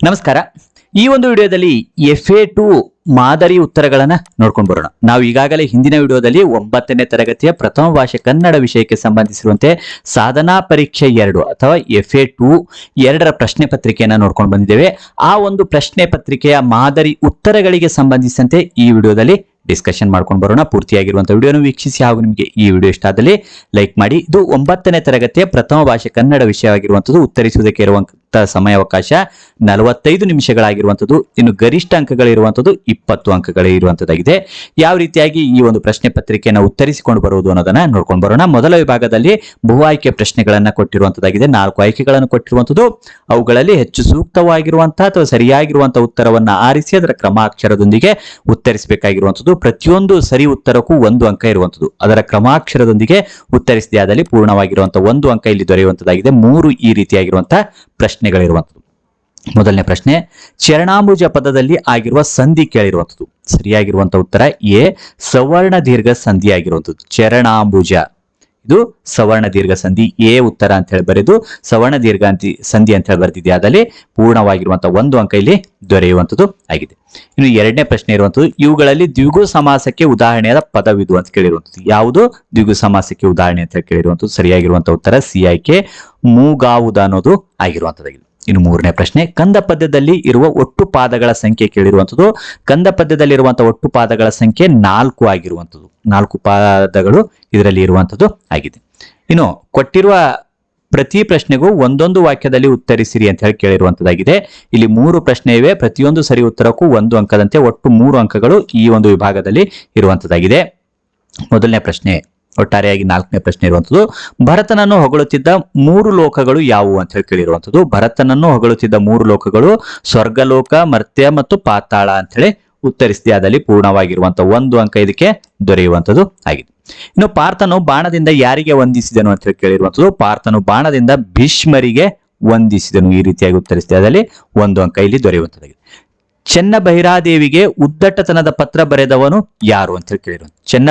ನಮಸ್ಕಾರ. ಈ ಒಂದು ವಿಡಿಯೋದಲ್ಲಿ ಎಫ್ ಎ ಟು ಮಾದರಿ ಉತ್ತರಗಳನ್ನು ನೋಡ್ಕೊಂಡು ಬರೋಣ. ನಾವು ಈಗಾಗಲೇ ಹಿಂದಿನ ವಿಡಿಯೋದಲ್ಲಿ ಒಂಬತ್ತನೇ ತರಗತಿಯ ಪ್ರಥಮ ಭಾಷೆ ಕನ್ನಡ ವಿಷಯಕ್ಕೆ ಸಂಬಂಧಿಸಿರುವಂತೆ ಸಾಧನಾ ಪರೀಕ್ಷೆ ಎರಡು ಅಥವಾ ಎಫ್ ಎ ಟು ಎರಡರ ಪ್ರಶ್ನೆ ಪತ್ರಿಕೆಯನ್ನು ನೋಡ್ಕೊಂಡು ಬಂದಿದ್ದೇವೆ. ಆ ಒಂದು ಪ್ರಶ್ನೆ ಪತ್ರಿಕೆಯ ಮಾದರಿ ಉತ್ತರಗಳಿಗೆ ಸಂಬಂಧಿಸಿದಂತೆ ಈ ವಿಡಿಯೋದಲ್ಲಿ ಡಿಸ್ಕಷನ್ ಮಾಡ್ಕೊಂಡು ಬರೋಣ. ಪೂರ್ತಿಯಾಗಿರುವಂತಹ ವಿಡಿಯೋನ ವೀಕ್ಷಿಸಿ ಹಾಗೂ ನಿಮಗೆ ಈ ವಿಡಿಯೋ ಇಷ್ಟ ಆದಲ್ಲಿ ಲೈಕ್ ಮಾಡಿ. ಇದು ಒಂಬತ್ತನೇ ತರಗತಿಯ ಪ್ರಥಮ ಭಾಷೆ ಕನ್ನಡ ವಿಷಯವಾಗಿರುವಂಥದ್ದು ಉತ್ತರಿಸುವುದಕ್ಕೆ ಇರುವಂತಹ ಸಮಯಾವಕಾಶ ನಲವತ್ತೈದು ನಿಮಿಷಗಳಾಗಿರುವಂಥದ್ದು, ಇನ್ನು ಗರಿಷ್ಠ ಅಂಕಗಳಿರುವಂಥದ್ದು ಇಪ್ಪತ್ತು ಅಂಕಗಳೇ ಇರುವಂತದ್ದಾಗಿದೆ ಯಾವ ರೀತಿಯಾಗಿ ಈ ಒಂದು ಪ್ರಶ್ನೆ ಪತ್ರಿಕೆಯನ್ನು ಉತ್ತರಿಸಿಕೊಂಡು ಬರುವುದು ಅನ್ನೋದನ್ನ ನೋಡ್ಕೊಂಡು ಬರೋಣ. ಮೊದಲ ವಿಭಾಗದಲ್ಲಿ ಬಹು ಆಯ್ಕೆ ಪ್ರಶ್ನೆಗಳನ್ನ ಕೊಟ್ಟಿರುವಂತದ್ದಾಗಿದೆ ನಾಲ್ಕು ಆಯ್ಕೆಗಳನ್ನು ಕೊಟ್ಟಿರುವಂಥದ್ದು. ಅವುಗಳಲ್ಲಿ ಹೆಚ್ಚು ಸೂಕ್ತವಾಗಿರುವಂತಹ ಅಥವಾ ಸರಿಯಾಗಿರುವಂತಹ ಉತ್ತರವನ್ನ ಆರಿಸಿ, ಅದರ ಕ್ರಮಾಕ್ಷರದೊಂದಿಗೆ ಉತ್ತರಿಸಬೇಕಾಗಿರುವಂಥದ್ದು. ಪ್ರತಿಯೊಂದು ಸರಿ ಉತ್ತರಕ್ಕೂ ಒಂದು ಅಂಕ ಇರುವಂಥದ್ದು. ಅದರ ಕ್ರಮಾಕ್ಷರದೊಂದಿಗೆ ಉತ್ತರಿಸಿದೆ. ಆದಲ್ಲಿ ಪೂರ್ಣವಾಗಿರುವಂತಹ ಒಂದು ಅಂಕ ಇಲ್ಲಿ ದೊರೆಯುವಂತದ್ದಾಗಿದೆ ಮೂರು ಈ ರೀತಿಯಾಗಿರುವಂತಹ ಪ್ರಶ್ನೆಗಳಿರುವಂಥದ್ದು. ಮೊದಲನೇ ಪ್ರಶ್ನೆ, ಚರಣಾಂಬುಜ ಪದದಲ್ಲಿ ಆಗಿರುವ ಸಂಧಿ ಕೇಳಿರುವಂಥದ್ದು. ಸರಿಯಾಗಿರುವಂಥ ಉತ್ತರ ಎ ಸವರ್ಣ ದೀರ್ಘ ಸಂಧಿ ಆಗಿರುವಂಥದ್ದು ಚರಣಾಂಬುಜ. ಇದು ಸವರ್ಣ ದೀರ್ಘ ಸಂಧಿ ಎ ಉತ್ತರ ಅಂತ ಹೇಳಿ ಬರೆದು ಸವರ್ಣ ದೀರ್ಘ ಅಂತಿ ಸಂಧಿ ಅಂತ ಹೇಳಿ ಬರೆದಿದೆ ಅದರಲ್ಲಿ ಪೂರ್ಣವಾಗಿರುವಂತಹ ಒಂದು ಅಂಕ ಇಲ್ಲಿ ದೊರೆಯುವಂಥದ್ದು ಆಗಿದೆ. ಇನ್ನು ಎರಡನೇ ಪ್ರಶ್ನೆ ಇರುವಂಥದ್ದು, ಇವುಗಳಲ್ಲಿ ದ್ವಿಗು ಸಮಾಸಕ್ಕೆ ಉದಾಹರಣೆಯಾದ ಪದವಿದು ಅಂತ ಕೇಳಿರುವಂಥದ್ದು. ಯಾವುದು? ದ್ವಿಗು ಸಮಾಸಕ್ಕೆ ಉದಾಹರಣೆ ಅಂತ ಕೇಳಿರುವಂಥದ್ದು. ಸರಿಯಾಗಿರುವಂತಹ ಉತ್ತರ ಸಿ ಆಯ್ಕೆ ಮೂಗಾವುದ ಅನ್ನೋದು ಆಗಿರುವಂಥದ್ದಾಗಿದೆ. ಇನ್ನು ಮೂರನೇ ಪ್ರಶ್ನೆ, ಕಂದ ಪದ್ಯದಲ್ಲಿ ಇರುವ ಒಟ್ಟು ಪಾದಗಳ ಸಂಖ್ಯೆ ಕೇಳಿರುವಂಥದ್ದು ಕಂದ ಪದ್ಯದಲ್ಲಿರುವಂತಹ ಒಟ್ಟು ಪಾದಗಳ ಸಂಖ್ಯೆ ನಾಲ್ಕು ಆಗಿರುವಂಥದ್ದು ನಾಲ್ಕು ಪಾದಗಳು ಇದರಲ್ಲಿ ಇರುವಂಥದ್ದು ಆಗಿದೆ. ಇನ್ನು ಕೊಟ್ಟಿರುವ ಪ್ರತಿ ಪ್ರಶ್ನೆಗೂ ಒಂದೊಂದು ವಾಕ್ಯದಲ್ಲಿ ಉತ್ತರಿಸಿರಿ ಅಂತ ಹೇಳಿ ಕೇಳಿರುವಂತದ್ದಾಗಿದೆ. ಇಲ್ಲಿ ಮೂರು ಪ್ರಶ್ನೆ ಇವೆ, ಪ್ರತಿಯೊಂದು ಸರಿ ಉತ್ತರಕ್ಕೂ ಒಂದು ಅಂಕದಂತೆ ಒಟ್ಟು ಮೂರು ಅಂಕಗಳು ಈ ಒಂದು ವಿಭಾಗದಲ್ಲಿ ಇರುವಂತದ್ದಾಗಿದೆ. ಮೊದಲನೇ ಪ್ರಶ್ನೆ ಒಟ್ಟಾರೆಯಾಗಿ ನಾಲ್ಕನೇ ಪ್ರಶ್ನೆ ಇರುವಂತದ್ದು, ಭರತನನ್ನು ಹೊಗಳುತ್ತಿದ್ದ ಮೂರು ಲೋಕಗಳು ಯಾವುವು ಅಂತ ಹೇಳಿ ಕೇಳಿರುವಂತದ್ದು. ಭರತನನ್ನು ಹೊಗಳುತ್ತಿದ್ದ ಮೂರು ಲೋಕಗಳು ಸ್ವರ್ಗಲೋಕ, ಮರ್ತ್ಯ ಮತ್ತು ಪಾತಾಳ ಅಂತ ಹೇಳಿ ಉತ್ತರಿಸಿದೆ, ಅದರಲ್ಲಿ ಪೂರ್ಣವಾಗಿರುವಂತಹ ಒಂದು ಅಂಕ ಇದಕ್ಕೆ ದೊರೆಯುವಂತದ್ದು ಆಗಿದೆ. ಇನ್ನು ಪಾರ್ಥನು ಬಾಣದಿಂದ ಯಾರಿಗೆ ವಂದಿಸಿದನು ಅಂತ ಹೇಳಿ ಕೇಳಿರುವಂತದ್ದು, ಪಾರ್ಥನು ಬಾಣದಿಂದ ಭೀಷ್ಮರಿಗೆ ವಂದಿಸಿದನು ಈ ರೀತಿಯಾಗಿ ಉತ್ತರಿಸಿದೆ, ಅದರಲ್ಲಿ ಒಂದು ಅಂಕ ಇಲ್ಲಿ ದೊರೆಯುವಂತದ್ದಾಗಿದೆ ಚೆನ್ನ ಬಹಿರಾದೇವಿಗೆ ಉದ್ದಟ್ಟತನದ ಪತ್ರ ಬರೆದವನು ಯಾರು ಅಂತ ಹೇಳಿ ಕೇಳಿರು ಚೆನ್ನ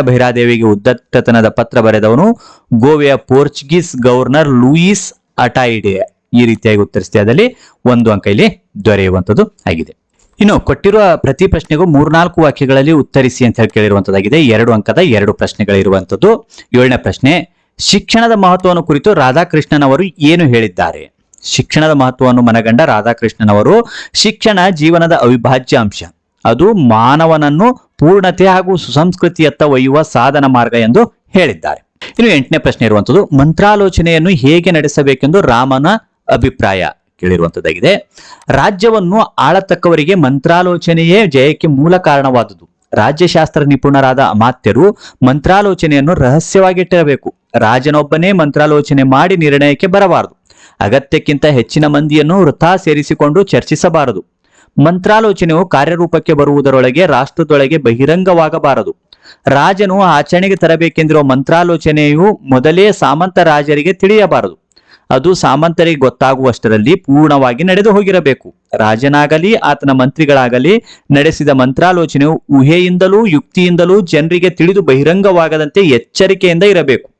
ಉದ್ದಟ್ಟತನದ ಪತ್ರ ಬರೆದವನು ಗೋವೆಯ ಪೋರ್ಚುಗೀಸ್ ಗವರ್ನರ್ ಲೂಯಿಸ್ ಅಟಾಯಿಡೆ. ಈ ರೀತಿಯಾಗಿ ಉತ್ತರಿಸಿದೆ ಅದರಲ್ಲಿ ಒಂದು ಅಂಕ ಇಲ್ಲಿ ದೊರೆಯುವಂಥದ್ದು ಆಗಿದೆ. ಇನ್ನು ಕೊಟ್ಟಿರುವ ಪ್ರತಿ ಪ್ರಶ್ನೆಗೂ ಮೂರ್ನಾಲ್ಕು ವಾಕ್ಯಗಳಲ್ಲಿ ಉತ್ತರಿಸಿ ಅಂತ ಹೇಳಿ ಕೇಳಿರುವಂತದ್ದಾಗಿದೆ ಎರಡು ಅಂಕದ ಎರಡು ಪ್ರಶ್ನೆಗಳಿರುವಂಥದ್ದು. ಏಳನೇ ಪ್ರಶ್ನೆ, ಶಿಕ್ಷಣದ ಮಹತ್ವವನ್ನು ಕುರಿತು ರಾಧಾಕೃಷ್ಣನವರು ಏನು ಹೇಳಿದ್ದಾರೆ? ಶಿಕ್ಷಣದ ಮಹತ್ವವನ್ನು ಮನಗಂಡ ರಾಧಾಕೃಷ್ಣನವರು ಶಿಕ್ಷಣ ಜೀವನದ ಅವಿಭಾಜ್ಯ ಅಂಶ ಅದು ಮಾನವನನ್ನು ಪೂರ್ಣತೆ ಹಾಗೂ ಸುಸಂಸ್ಕೃತಿಯತ್ತ ಒಯ್ಯುವ ಸಾಧನ ಮಾರ್ಗ ಎಂದು ಹೇಳಿದ್ದಾರೆ. ಇನ್ನು ಎಂಟನೇ ಪ್ರಶ್ನೆ ಇರುವಂತದ್ದು, ಮಂತ್ರಾಲೋಚನೆಯನ್ನು ಹೇಗೆ ನಡೆಸಬೇಕೆಂದು ರಾಮನ ಅಭಿಪ್ರಾಯ ಕೇಳಿರುವಂತದ್ದಾಗಿದೆ. ರಾಜ್ಯವನ್ನು ಆಳತಕ್ಕವರಿಗೆ ಮಂತ್ರಾಲೋಚನೆಯೇ ಜಯಕ್ಕೆ ಮೂಲ ಕಾರಣವಾದುದು. ರಾಜ್ಯಶಾಸ್ತ್ರ ನಿಪುಣರಾದ ಅಮಾತ್ಯರು ಮಂತ್ರಾಲೋಚನೆಯನ್ನು ರಹಸ್ಯವಾಗಿಟ್ಟಿರಬೇಕು. ರಾಜನೊಬ್ಬನೇ ಮಂತ್ರಾಲೋಚನೆ ಮಾಡಿ ನಿರ್ಣಯಕ್ಕೆ ಬರಬಾರದು. ಅಗತ್ಯಕ್ಕಿಂತ ಹೆಚ್ಚಿನ ಮಂದಿಯನ್ನು ವೃಥಾ ಸೇರಿಸಿಕೊಂಡು ಚರ್ಚಿಸಬಾರದು. ಮಂತ್ರಾಲೋಚನೆಯು ಕಾರ್ಯರೂಪಕ್ಕೆ ಬರುವುದರೊಳಗೆ ರಾಷ್ಟ್ರದೊಳಗೆ ಬಹಿರಂಗವಾಗಬಾರದು. ರಾಜನು ಆಚರಣೆಗೆ ತರಬೇಕೆಂದಿರುವ ಮಂತ್ರಾಲೋಚನೆಯು ಮೊದಲೇ ಸಾಮಂತ ರಾಜರಿಗೆ ತಿಳಿಯಬಾರದು. ಅದು ಸಾಮಂತರಿಗೆ ಗೊತ್ತಾಗುವಷ್ಟರಲ್ಲಿ ಪೂರ್ಣವಾಗಿ ನಡೆದು ಹೋಗಿರಬೇಕು ರಾಜನಾಗಲಿ, ಆತನ ಮಂತ್ರಿಗಳಾಗಲಿ ನಡೆಸಿದ ಮಂತ್ರಾಲೋಚನೆಯು ಊಹೆಯಿಂದಲೂ ಯುಕ್ತಿಯಿಂದಲೂ ಜನರಿಗೆ ತಿಳಿದು ಬಹಿರಂಗವಾಗದಂತೆ ಎಚ್ಚರಿಕೆಯಿಂದ ಇರಬೇಕು.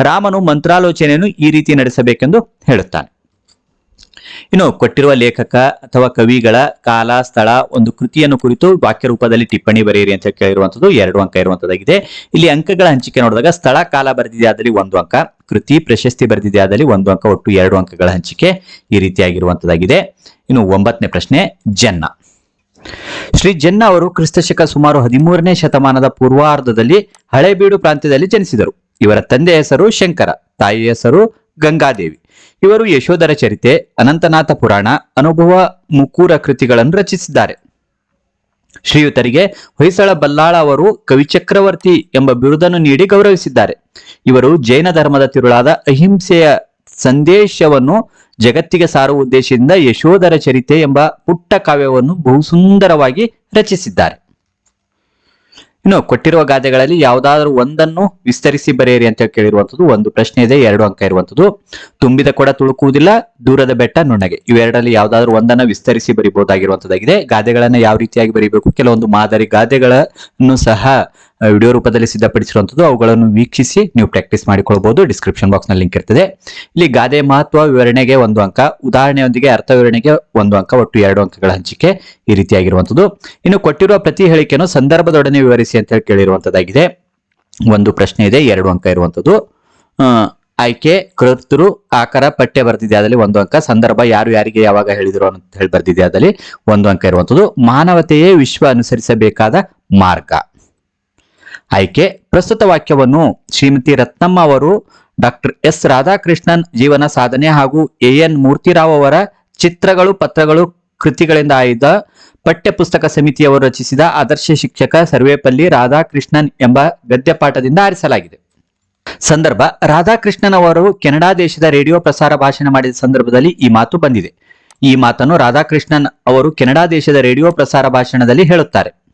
ರಾಮನು ಮಂತ್ರಾಲೋಚನೆಯನ್ನು ಈ ರೀತಿ ನಡೆಸಬೇಕೆಂದು ಹೇಳುತ್ತಾನೆ. ಇನ್ನು ಕೊಟ್ಟಿರುವ ಲೇಖಕ ಅಥವಾ ಕವಿಗಳ ಕಾಲ, ಸ್ಥಳ, ಒಂದು ಕೃತಿಯನ್ನು ಕುರಿತು ವಾಕ್ಯ ರೂಪದಲ್ಲಿ ಟಿಪ್ಪಣಿ ಬರೆಯಿರಿ ಅಂತ ಕೇಳಿರುವಂಥದ್ದು ಎರಡು ಅಂಕ ಇರುವಂತದ್ದಾಗಿದೆ ಇಲ್ಲಿ ಅಂಕಗಳ ಹಂಚಿಕೆ ನೋಡಿದಾಗ ಸ್ಥಳ, ಕಾಲ ಬರೆದಿದೆ ಆದಲ್ಲಿ ಒಂದು ಅಂಕ, ಕೃತಿ ಪ್ರಶಸ್ತಿ ಬರೆದಿದೆ ಆದಲ್ಲಿ ಒಂದು ಅಂಕ, ಒಟ್ಟು ಎರಡು ಅಂಕಗಳ ಹಂಚಿಕೆ ಈ ರೀತಿಯಾಗಿರುವಂತದ್ದಾಗಿದೆ ಇನ್ನು ಒಂಬತ್ತನೇ ಪ್ರಶ್ನೆ, ಜನ್ನ. ಶ್ರೀ ಜನ್ನ ಅವರು ಕ್ರಿಸ್ತಶಕ ಸುಮಾರು ಹದಿಮೂರನೇ ಶತಮಾನದ ಪೂರ್ವಾರ್ಧದಲ್ಲಿ ಹಳೆಬೀಡು ಪ್ರಾಂತ್ಯದಲ್ಲಿ ಜನಿಸಿದರು. ಇವರ ತಂದೆ ಹೆಸರು ಶಂಕರ, ತಾಯಿ ಹೆಸರು ಗಂಗಾದೇವಿ. ಇವರು ಯಶೋಧರ ಚರಿತೆ, ಅನಂತನಾಥ ಪುರಾಣ, ಅನುಭವ, ಮುಕೂರ ಕೃತಿಗಳನ್ನು ರಚಿಸಿದ್ದಾರೆ. ಶ್ರೀಯುತರಿಗೆ ಹೊಯ್ಸಳ ಬಲ್ಲಾಳ ಅವರು ಕವಿಚಕ್ರವರ್ತಿ ಎಂಬ ಬಿರುದನ್ನು ನೀಡಿ ಗೌರವಿಸಿದ್ದಾರೆ. ಇವರು ಜೈನ ಧರ್ಮದ ತಿರುಳಾದ ಅಹಿಂಸೆಯ ಸಂದೇಶವನ್ನು ಜಗತ್ತಿಗೆ ಸಾರುವ ಉದ್ದೇಶದಿಂದ ಯಶೋಧರ ಚರಿತೆ ಎಂಬ ಪುಟ್ಟ ಕಾವ್ಯವನ್ನು ಬಹು ಸುಂದರವಾಗಿ ರಚಿಸಿದ್ದಾರೆ. ಇನ್ನು ಕೊಟ್ಟಿರುವ ಗಾದೆಗಳಲ್ಲಿ ಯಾವುದಾದ್ರೂ ಒಂದನ್ನು ವಿಸ್ತರಿಸಿ ಬರೆಯಿರಿ ಅಂತ ಕೇಳಿರುವಂತದ್ದು ಒಂದು ಪ್ರಶ್ನೆ ಇದೆ, ಎರಡು ಅಂಕ ಇರುವಂತದ್ದು ತುಂಬಿದ ಕೊಡ ತುಳುಕುವುದಿಲ್ಲ, ದೂರದ ಬೆಟ್ಟ ನುಣ್ಣಗೆ. ಇವೆರಡರಲ್ಲಿ ಯಾವುದಾದ್ರೂ ಒಂದನ್ನ ವಿಸ್ತರಿಸಿ ಬರಿಬಹುದಾಗಿರುವಂತದ್ದಾಗಿದೆ ಗಾದೆಗಳನ್ನ ಯಾವ ರೀತಿಯಾಗಿ ಬರೀಬೇಕು? ಕೆಲವೊಂದು ಮಾದರಿ ಗಾದೆಗಳನ್ನು ಸಹ ವಿಡಿಯೋ ರೂಪದಲ್ಲಿ ಸಿದ್ಧಪಡಿಸಿರುವಂಥದ್ದು ಅವುಗಳನ್ನು ವೀಕ್ಷಿಸಿ ನೀವು ಪ್ರಾಕ್ಟೀಸ್ ಮಾಡಿಕೊಳ್ಬಹುದು ಡಿಸ್ಕ್ರಿಪ್ಷನ್ ಬಾಕ್ಸ್ನಲ್ಲಿ ಲಿಂಕ್ ಇರ್ತದೆ. ಇಲ್ಲಿ ಗಾದೆ ಮಹತ್ವ ವಿವರಣೆಗೆ ಒಂದು ಅಂಕ ಉದಾಹರಣೆಯೊಂದಿಗೆ ಅರ್ಥ ವಿವರಣೆಗೆ ಒಂದು ಅಂಕ ಒಟ್ಟು ಎರಡು ಅಂಕಗಳ ಹಂಚಿಕೆ ಈ ರೀತಿಯಾಗಿರುವಂಥದ್ದು. ಇನ್ನು ಕೊಟ್ಟಿರುವ ಪ್ರತಿ ಹೇಳಿಕೆಯನ್ನು ಸಂದರ್ಭದೊಡನೆ ವಿವರಿಸಿ ಅಂತ ಹೇಳಿ ಕೇಳಿರುವಂತದ್ದಾಗಿದೆ ಒಂದು ಪ್ರಶ್ನೆ ಇದೆ ಎರಡು ಅಂಕ ಇರುವಂತದ್ದು ಆ, ಆಯ್ಕೆ ಕೃತರು ಆಕಾರ ಪಠ್ಯ ಬರ್ತಿದೆ ಅದರಲ್ಲಿ ಒಂದು ಅಂಕ ಸಂದರ್ಭ ಯಾರು ಯಾರಿಗೆ ಯಾವಾಗ ಹೇಳಿದ್ರು ಅಂತ ಹೇಳಿ ಬರ್ದಿದೆ ಅದರಲ್ಲಿ ಒಂದು ಅಂಕ ಇರುವಂತದ್ದು ಮಾನವತೆಯೇ ವಿಶ್ವ ಅನುಸರಿಸಬೇಕಾದ ಮಾರ್ಗ. ಆಯ್ಕೆ. ಪ್ರಸ್ತುತ ವಾಕ್ಯವನ್ನು ಶ್ರೀಮತಿ ರತ್ನಮ್ಮ ಅವರು ಡಾಕ್ಟರ್ ಎಸ್ ರಾಧಾಕೃಷ್ಣನ್ ಜೀವನ ಸಾಧನೆ ಹಾಗೂ ಎ ಎನ್ ಮೂರ್ತಿರಾವ್ ಅವರ ಚಿತ್ರಗಳು, ಪತ್ರಗಳು ಕೃತಿಗಳಿಂದ ಆಯ್ದ ಪಠ್ಯ ಪುಸ್ತಕ ಸಮಿತಿಯವರು ರಚಿಸಿದ ಆದರ್ಶ ಶಿಕ್ಷಕ ಸರ್ವೇಪಲ್ಲಿ ರಾಧಾಕೃಷ್ಣನ್ ಎಂಬ ಗದ್ಯಪಾಠದಿಂದ ಆರಿಸಲಾಗಿದೆ. ಸಂದರ್ಭ, ರಾಧಾಕೃಷ್ಣನ್ ಅವರು ಕೆನಡಾ ದೇಶದ ರೇಡಿಯೋ ಪ್ರಸಾರ ಭಾಷಣ ಮಾಡಿದ ಸಂದರ್ಭದಲ್ಲಿ ಈ ಮಾತು ಬಂದಿದೆ. ಈ ಮಾತನ್ನು ರಾಧಾಕೃಷ್ಣನ್ ಅವರು ಕೆನಡಾ ದೇಶದ ರೇಡಿಯೋ ಪ್ರಸಾರ ಭಾಷಣದಲ್ಲಿ ಹೇಳುತ್ತಾರೆ.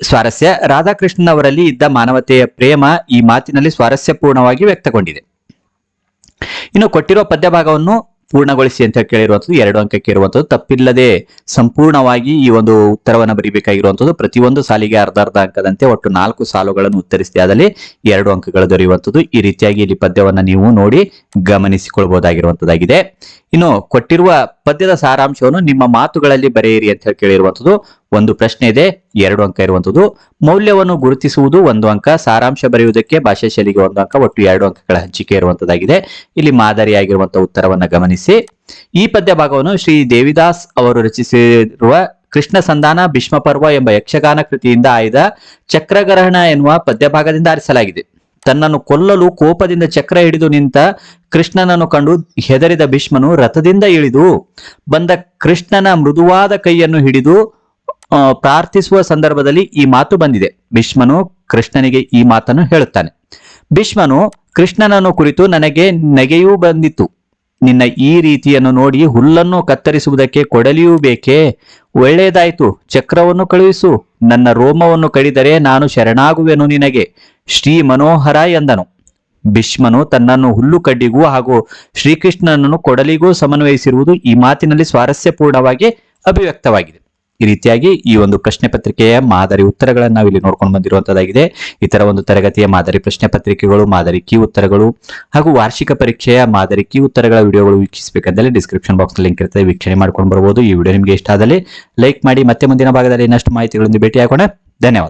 ಸ್ವಾರಸ್ಯ. ರಾಧಾಕೃಷ್ಣನ್ ಅವರಲ್ಲಿ ಇದ್ದ ಮಾನವತೆಯ ಪ್ರೇಮ ಈ ಮಾತಿನಲ್ಲಿ ಸ್ವಾರಸ್ಯಪೂರ್ಣವಾಗಿ ವ್ಯಕ್ತಗೊಂಡಿದೆ. ಇನ್ನು ಕೊಟ್ಟಿರುವ ಪದ್ಯ ಭಾಗವನ್ನು ಪೂರ್ಣಗೊಳಿಸಿ ಅಂತ ಕೇಳಿರುವಂಥದ್ದು, ಎರಡು ಅಂಕಕ್ಕೆ ಇರುವಂಥದ್ದು. ತಪ್ಪಿಲ್ಲದೆ ಸಂಪೂರ್ಣವಾಗಿ ಈ ಒಂದು ಉತ್ತರವನ್ನು ಬರೀಬೇಕಾಗಿರುವಂಥದ್ದು. ಪ್ರತಿಯೊಂದು ಸಾಲಿಗೆ ಅರ್ಧ ಅರ್ಧ ಅಂಕದಂತೆ ಒಟ್ಟು ನಾಲ್ಕು ಸಾಲುಗಳನ್ನು ಉತ್ತರಿಸಿದೆ. ಅದರಲ್ಲಿ ಎರಡು ಅಂಕಗಳು ದೊರೆಯುವಂಥದ್ದು. ಈ ರೀತಿಯಾಗಿ ಇಲ್ಲಿ ಪದ್ಯವನ್ನು ನೀವು ನೋಡಿ ಗಮನಿಸಿಕೊಳ್ಬಹುದಾಗಿರುವಂಥದ್ದಾಗಿದೆ ಇನ್ನು ಕೊಟ್ಟಿರುವ ಪದ್ಯದ ಸಾರಾಂಶವನ್ನು ನಿಮ್ಮ ಮಾತುಗಳಲ್ಲಿ ಬರೆಯಿರಿ ಅಂತ ಹೇಳಿ ಕೇಳಿರುವಂಥದ್ದು. ಒಂದು ಪ್ರಶ್ನೆ ಇದೆ, ಎರಡು ಅಂಕ ಇರುವಂಥದ್ದು. ಮೌಲ್ಯವನ್ನು ಗುರುತಿಸುವುದು ಒಂದು ಅಂಕ, ಸಾರಾಂಶ ಬರೆಯುವುದಕ್ಕೆ ಭಾಷಾ ಶೈಲಿಗೆ ಒಂದು ಅಂಕ, ಒಟ್ಟು ಎರಡು ಅಂಕಗಳ ಹಂಚಿಕೆ ಇರುವಂತದ್ದಾಗಿದೆ ಇಲ್ಲಿ ಮಾದರಿಯಾಗಿರುವಂತಹ ಉತ್ತರವನ್ನು ಗಮನಿಸಿ. ಈ ಪದ್ಯ ಭಾಗವನ್ನು ಶ್ರೀ ದೇವಿದಾಸ್ ಅವರು ರಚಿಸಿರುವ ಕೃಷ್ಣ ಸಂಧಾನ ಭೀಷ್ಮ ಪರ್ವ ಎಂಬ ಯಕ್ಷಗಾನ ಕೃತಿಯಿಂದ ಆಯ್ದ ಚಕ್ರಗ್ರಹಣ ಎನ್ನುವ ಪದ್ಯ ಭಾಗದಿಂದ ಆರಿಸಲಾಗಿದೆ. ತನ್ನನ್ನು ಕೊಲ್ಲಲು ಕೋಪದಿಂದ ಚಕ್ರ ಹಿಡಿದು ನಿಂತ ಕೃಷ್ಣನನ್ನು ಕಂಡು ಹೆದರಿದ ಭೀಷ್ಮನು ರಥದಿಂದ ಇಳಿದು ಬಂದ ಕೃಷ್ಣನ ಮೃದುವಾದ ಕೈಯನ್ನು ಹಿಡಿದು ಪ್ರಾರ್ಥಿಸುವ ಸಂದರ್ಭದಲ್ಲಿ ಈ ಮಾತು ಬಂದಿದೆ. ಭೀಷ್ಮನು ಕೃಷ್ಣನಿಗೆ ಈ ಮಾತನ್ನು ಹೇಳುತ್ತಾನೆ. ಭೀಷ್ಮನು ಕೃಷ್ಣನನ್ನು ಕುರಿತು ನನಗೆ ನೆಗೆಯೂ ಬಂದಿತ್ತು. ನಿನ್ನ ಈ ರೀತಿಯನ್ನು ನೋಡಿ ಹುಲ್ಲನ್ನು ಕತ್ತರಿಸುವುದಕ್ಕೆ ಕೊಡಲಿಯೂ ಬೇಕೇ? ಒಳ್ಳೆಯದಾಯ್ತು. ಚಕ್ರವನ್ನು ಕಳುಹಿಸು. ನನ್ನ ರೋಮವನ್ನು ಕಡಿದರೆ ನಾನು ಶರಣಾಗುವೆನು ನಿನಗೆ. ಶ್ರೀ ಮನೋಹರ ಎಂದನು. ಭೀಷ್ಮನು ತನ್ನನ್ನು ಹುಲ್ಲು ಕಡ್ಡಿಗೂ ಹಾಗೂ ಶ್ರೀಕೃಷ್ಣನನ್ನು ಕೊಡಲಿಗೂ ಸಮನ್ವಯಿಸಿರುವುದು ಈ ಮಾತಿನಲ್ಲಿ ಸ್ವಾರಸ್ಯಪೂರ್ಣವಾಗಿ ಅಭಿವ್ಯಕ್ತವಾಗಿದೆ. ಈ ರೀತಿಯಾಗಿ ಈ ಒಂದು ಪ್ರಶ್ನೆ ಪತ್ರಿಕೆಯ ಮಾದರಿ ಉತ್ತರಗಳನ್ನು ನಾವು ಇಲ್ಲಿ ನೋಡ್ಕೊಂಡು ಬಂದಿರುವಂತದ್ದಾಗಿದೆ. ಇತರ ಒಂದು ತರಗತಿಯ ಮಾದರಿ ಪ್ರಶ್ನೆ ಪತ್ರಿಕೆಗಳು, ಮಾದರಿ ಕಿ ಉತ್ತರಗಳು ಹಾಗೂ ವಾರ್ಷಿಕ ಪರೀಕ್ಷೆಯ ಮಾದರಿ ಕಿ ಉತ್ತರಗಳ ವಿಡಿಯೋಗಳು ವೀಕ್ಷಿಸಬೇಕಂದ್ರೆ ಡಿಸ್ಕ್ರಿಪ್ಷನ್ ಬಾಕ್ಸ್ ಲಿಂಕ್ ಇರ್ತದೆ. ವೀಕ್ಷಣೆ ಮಾಡ್ಕೊಂಡು ಬರಬಹುದು ಈ ವಿಡಿಯೋ ನಿಮಗೆ ಇಷ್ಟ ಆದಲ್ಲಿ ಲೈಕ್ ಮಾಡಿ. ಮತ್ತೆ ಮುಂದಿನ ಭಾಗದಲ್ಲಿ ಇನ್ನಷ್ಟು ಮಾಹಿತಿಗಳನ್ನು ಭೇಟಿಯಾಗೋಣ. ಧನ್ಯವಾದ.